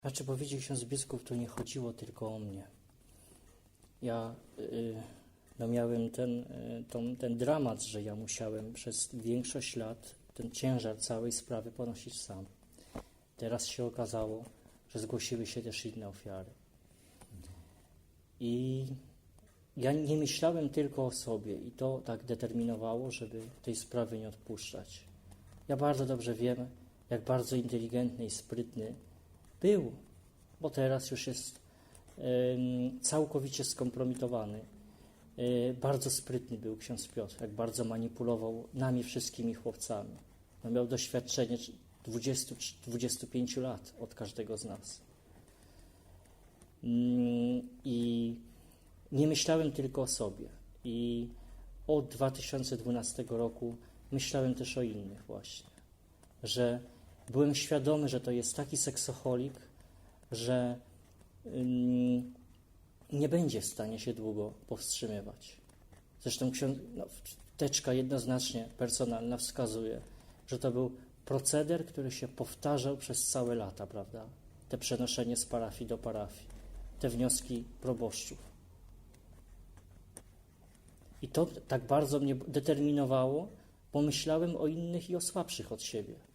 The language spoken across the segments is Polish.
Znaczy powiedział ksiądz biskup, to nie chodziło tylko o mnie. Ja y, no miałem ten, y, tą, ten dramat, że ja musiałem przez większość lat ten ciężar całej sprawy ponosić sam. Teraz się okazało, że zgłosiły się też inne ofiary. I ja nie myślałem tylko o sobie i to tak determinowało, żeby tej sprawy nie odpuszczać. Ja bardzo dobrze wiem, jak bardzo inteligentny i sprytny był, bo teraz już jest całkowicie skompromitowany. E, bardzo sprytny był ksiądz Piotr, jak bardzo manipulował nami wszystkimi chłopcami. No miał doświadczenie 20 czy 25 lat od każdego z nas. Mm, I nie myślałem tylko o sobie. I od 2012 roku myślałem też o innych właśnie. Że byłem świadomy, że to jest taki seksoholik, że ym, nie będzie w stanie się długo powstrzymywać. Zresztą ksiądz, no, teczka jednoznacznie personalna wskazuje, że to był proceder, który się powtarzał przez całe lata, prawda? Te przenoszenie z parafii do parafii, te wnioski proboszczów. I to tak bardzo mnie determinowało, bo myślałem o innych i o słabszych od siebie.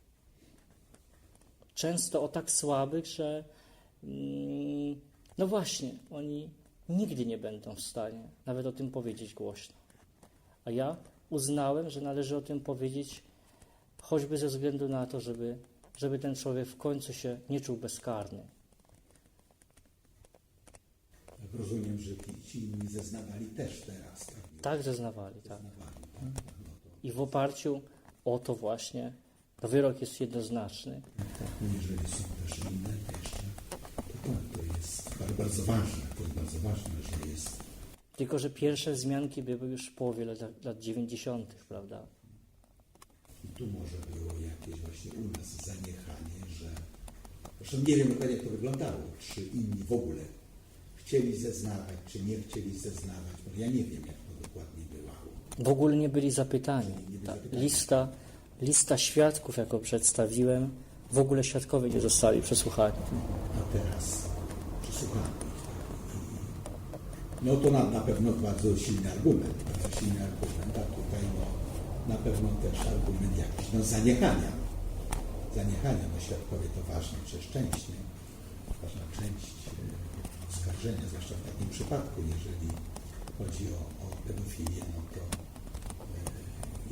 Często o tak słabych, że mm, no właśnie, oni nigdy nie będą w stanie nawet o tym powiedzieć głośno. A ja uznałem, że należy o tym powiedzieć choćby ze względu na to, żeby, żeby ten człowiek w końcu się nie czuł bezkarny. Jak rozumiem, że ci- inni zeznawali też teraz, tak? Tak zeznawali, tak. Zeznawali, tak? No to, I w oparciu o to właśnie, wyrok jest jednoznaczny. tak, jeżeli są też inne jeszcze, to tak, to jest bardzo, ważne, to bardzo ważne, że jest Tylko, że pierwsze wzmianki były już w połowie lat, lat 90., prawda? I tu może było jakieś właśnie u nas zaniechanie, że zresztą nie wiem dokładnie jak to wyglądało, czy inni w ogóle chcieli zeznawać, czy nie chcieli zeznawać, bo ja nie wiem jak to dokładnie bywało. W ogóle nie byli zapytani. Nie byli Ta zapytani. lista, lista świadków, jaką przedstawiłem, w ogóle świadkowie nie zostali przesłuchani. A teraz przesłuchamy no to na, na pewno bardzo silny argument, bardzo silny argument, a tutaj no, na pewno też argument jakiś no, zaniechania. Zaniechania, no świadkowie to część, nie? ważna część e, oskarżenia, zwłaszcza w takim przypadku, jeżeli chodzi o, o pedofilię, no to e,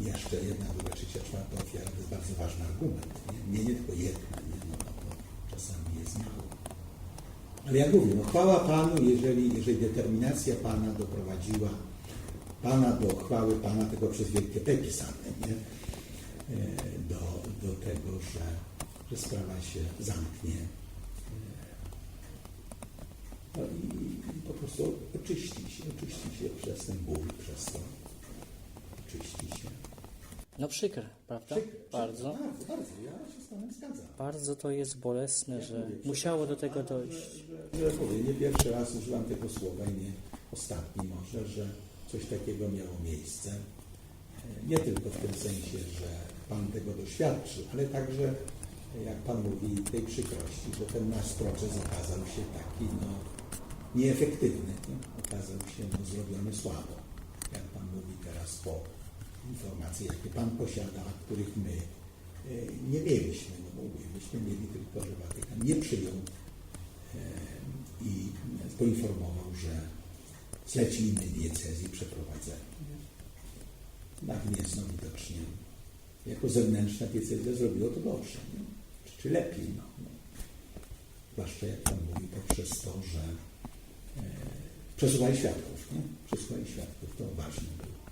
jeszcze jedna, druga, trzecia, czwarta ofiara to jest bardzo ważny argument. Nie, nie, nie tylko jedna, nie, no, no to czasami jest mało. Ale jak mówię, no chwała Panu, jeżeli, jeżeli determinacja Pana doprowadziła Pana do chwały Pana tego przez wielkie P pisane, nie? E, Do, do tego, że, że sprawa się zamknie. E, No i, i po prostu oczyści się, oczyści się przez ten ból, przez to. No przykre, prawda? Przykre, przykre, Bardzo. Bardzo, bardzo. Ja się z Panem zgadzam. Bardzo to jest bolesne, że musiało do tego dojść. Że, że mówię, nie pierwszy raz użyłam tego słowa i nie ostatni może, że coś takiego miało miejsce. E, Nie tylko w tym sensie, że Pan tego doświadczył, ale także, jak Pan mówi, tej przykrości, że ten nasz proces okazał się taki no, nieefektywny. Nie? Okazał się no, zrobiony słabo. Jak Pan mówi teraz po informacji, jakie Pan posiada, a których my e, nie mieliśmy. No mówię, myśmy mieli tylko, że Watykan nie przyjął e, i poinformował, że zleci innej diecezji przeprowadzenie. Na Gniezno widocznie jako zewnętrzna diecezja zrobiło to dobrze, nie? Czy, czy lepiej. No, no. Zwłaszcza jak Pan mówi, poprzez to, że e, przesuwali świadków. Nie? Przesuwali świadków, to ważne było.